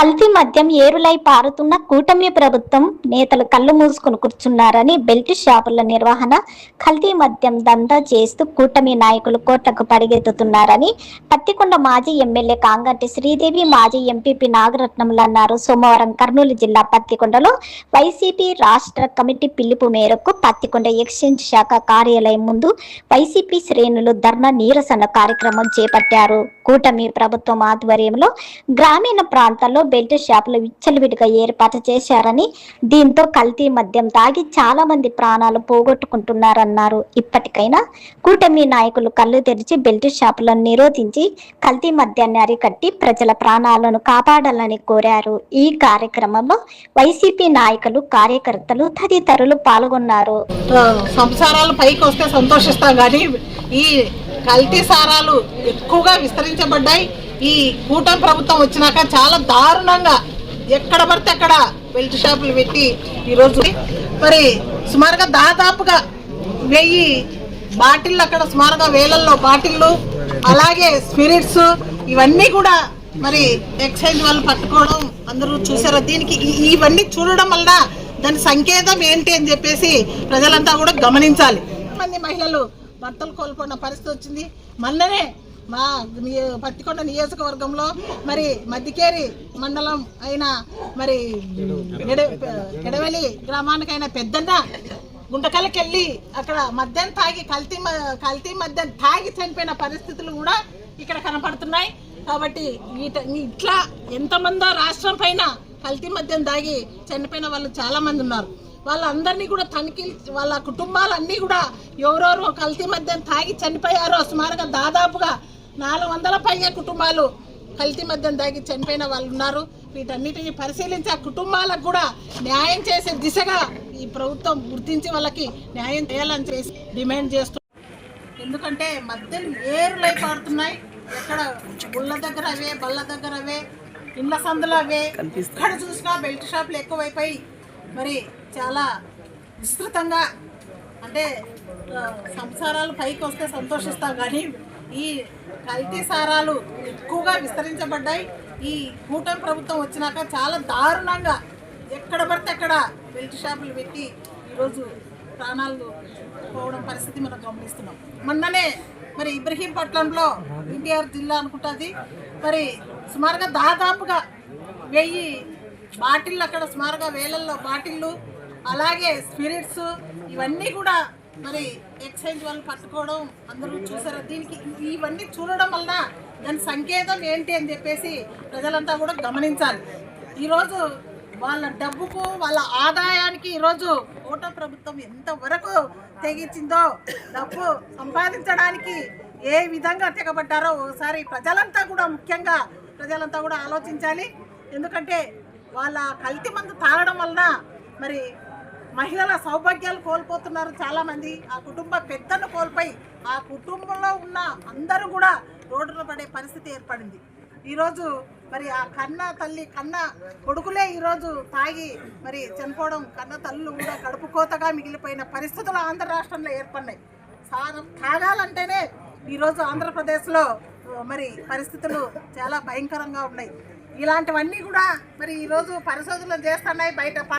కల్తీ మద్యం ఏరులై పారుతున్న కూటమి ప్రభుత్వం నేతలు కళ్ళు మూసుకుని కూర్చున్నారని బెల్ట్ షాపుల నిర్వహణ కల్తీ మద్యం దందా చేస్తూ కూటమి నాయకులు కోట్లకు పడిగెత్తుతున్నారని పత్తికొండ మాజీ ఎమ్మెల్యే కాంగంటి శ్రీదేవి మాజీ ఎంపీపీ నాగరత్నములు అన్నారు. సోమవారం కర్నూలు జిల్లా పత్తికొండలో వైసీపీ రాష్ట్ర కమిటీ పిలుపు మేరకు పత్తికొండ ఎక్స్చేంజ్ శాఖ కార్యాలయం ముందు వైసీపీ శ్రేణులు ధర్నా నీరసన కార్యక్రమం చేపట్టారు. కూటమి ప్రభుత్వం ఆధ్వర్యంలో గ్రామీణ ప్రాంతాల్లో బెల్ట్ షాపులు విచ్చలవిడిగా ఏర్పాటు చేశారని దీంతో కల్తీ మద్యం తాగి చాలా మంది ప్రాణాలు పోగొట్టుకుంటున్నారన్నారు. ఇప్పటికైనా కూటమి నాయకులు కళ్ళు తెరిచి బెల్ట్ షాపులను నిరోధించి కల్తీ మద్యాన్ని అరికట్టి ప్రజల ప్రాణాలను కాపాడాలని కోరారు. ఈ కార్యక్రమంలో వైసీపీ నాయకులు కార్యకర్తలు తదితరులు పాల్గొన్నారు. సంసారాలు పైకి వస్తే సంతోషిస్తాం కానీ ఈ కల్తీ సారాలు ఎక్కువగా విస్తరించబడ్డాయి. ఈ కూటమి ప్రభుత్వం వచ్చినాక చాలా దారుణంగా ఎక్కడ పడితే అక్కడ బెల్ట్ షాపులు పెట్టి ఈరోజు మరి సుమారుగా దాదాపుగా వెయ్యి బాటిళ్ళు అక్కడ సుమారుగా వేలల్లో బాటిళ్ళు అలాగే స్పిరిట్స్ ఇవన్నీ కూడా మరి ఎక్సైజ్ వాళ్ళు పట్టుకోవడం అందరూ చూసారా దీనికి ఇవన్నీ చూడడం వల్ల దాని సంకేతం ఏంటి అని చెప్పేసి ప్రజలంతా కూడా గమనించాలి. మంది మహిళలు భర్తలు కోల్పోయిన పరిస్థితి వచ్చింది. మొన్ననే మా నియ- పత్తికొండ నియోజకవర్గంలో మరి మద్దికేరి మండలం అయిన మరి ఎడవెలి గ్రామానికైన పెద్దన్న గుంటకల్కి వెళ్ళి అక్కడ మద్యం తాగి కల్తీ మ- కల్తీ మద్యం తాగి చనిపోయిన పరిస్థితులు కూడా ఇక్కడ కనపడుతున్నాయి. కాబట్టి వీట- ఇట్లా ఎంతమందో రాష్ట్రం పైన కల్తీ మద్యం తాగి చనిపోయిన వాళ్ళు చాలామంది ఉన్నారు. వాళ్ళందరినీ కూడా తనిఖీ వాళ్ళ కుటుంబాలన్నీ కూడా ఎవరెవరు కల్తీ మద్యం తాగి చనిపోయారో సుమారుగా దాదాపుగా నాలుగు వందల పైగా కుటుంబాలు కల్తీ మద్యం తాగి చనిపోయిన వాళ్ళు ఉన్నారు. వీటన్నిటిని పరిశీలించి ఆ కుటుంబాలకు కూడా న్యాయం చేసే దిశగా ఈ ప్రభుత్వం గుర్తించి వాళ్ళకి న్యాయం చేయాలని చేసి డిమాండ్ చేస్తూ ఎందుకంటే మద్యం ఏరులై పాడుతున్నాయి ఎక్కడ గుళ్ళ దగ్గర అవే బళ్ళ దగ్గర అవే ఇండ్ల సందులు అవే. ఎక్కడ చూసినా బెల్ట్ షాపులు ఎక్కువైపోయి మరి చాలా విస్తృతంగా అంటే సంసారాలు పైకి వస్తే సంతోషిస్తాం కానీ ఈ కల్తీ సారాలు ఎక్కువగా విస్తరించబడ్డాయి. ఈ కూటమి ప్రభుత్వం వచ్చినాక చాలా దారుణంగా ఎక్కడ పడితే అక్కడ బెల్ట్ షాపులు పెట్టి ఈరోజు ప్రాణాలు పోవడం పరిస్థితి మనం గమనిస్తున్నాం. మొన్ననే మరి ఇబ్రహీంపట్నంలో ఎన్టీఆర్ జిల్లా అనుకుంటుంది. మరి సుమారుగా దాదాపుగా వెయ్యి బాటిళ్ళు అక్కడ సుమారుగా వేలల్లో బాటిళ్ళు అలాగే స్పిరిట్స్ ఇవన్నీ కూడా మరి ఎక్సైజ్ వాళ్ళు పట్టుకోవడం అందరూ చూసారు? దీనికి ఇవన్నీ చూడడం వలన దాని సంకేతం ఏంటి అని చెప్పేసి ప్రజలంతా కూడా గమనించాలి. ఈరోజు వాళ్ళ డబ్బుకు వాళ్ళ ఆదాయానికి ఈరోజు ఓట ప్రభుత్వం ఎంతవరకు తెగించిందో డబ్బు సంపాదించడానికి ఏ విధంగా తెగబడ్డారో ఒకసారి ప్రజలంతా కూడా ముఖ్యంగా ప్రజలంతా కూడా ఆలోచించాలి. ఎందుకంటే వాళ్ళ కల్తీ మందు తాగడం వలన మరి మహిళల సౌభాగ్యాలు కోల్పోతున్నారు చాలామంది. ఆ కుటుంబ పెద్దను కోల్పోయి ఆ కుటుంబంలో ఉన్న అందరూ కూడా రోడ్డున పడే పరిస్థితి ఏర్పడింది. ఈరోజు మరి ఆ కన్న తల్లి కన్న కొడుకులే ఈరోజు తాగి మరి చనిపోవడం కన్న తల్లులు కూడా కడుపు కోతగా మిగిలిపోయిన పరిస్థితులు ఆంధ్ర రాష్ట్రంలో ఏర్పడినాయి. సారం తాగాలంటేనే ఈరోజు ఆంధ్రప్రదేశ్లో మరి పరిస్థితులు చాలా భయంకరంగా ఉన్నాయి. ఇలాంటివన్నీ కూడా మరి ఈరోజు పరిశోధనలు చేస్తున్నాయి బయట